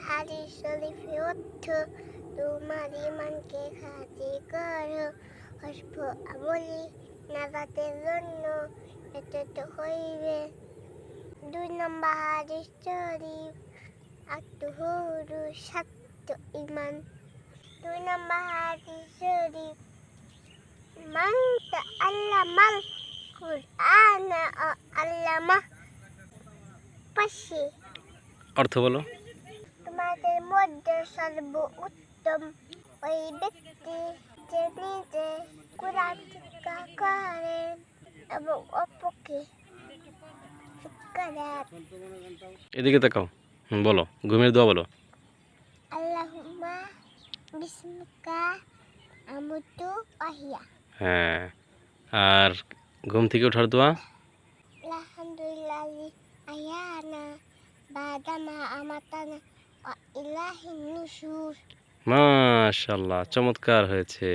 Hari শরীফে অর্থ তোমার ইমানকে খাতি করো অল্প আমলি নাজাতের জন্য এতে হইবে দুই নম্বর হাদিস শরীফ আত্মহুরু সত্য ইমান দুই নম্বর হাদিস শরীফ মান তাআল্লামাল কুরআন আল্লামা পাশে। অর্থ বলো। তোমাদের মধ্যে সর্ব উত্তম ওই ব্যক্তি যে নিজে কোরআন শিক্ষা করেন এবং অপরকে শিক্ষা দেন এদিকে তাকাও। বলো। ঘুমের দোয়া বলো। আল্লাহুম্মা হ্যাঁ আর ঘুম থেকে ওঠার দোয়া? মাশাল্লাহ চমৎকার হয়েছে।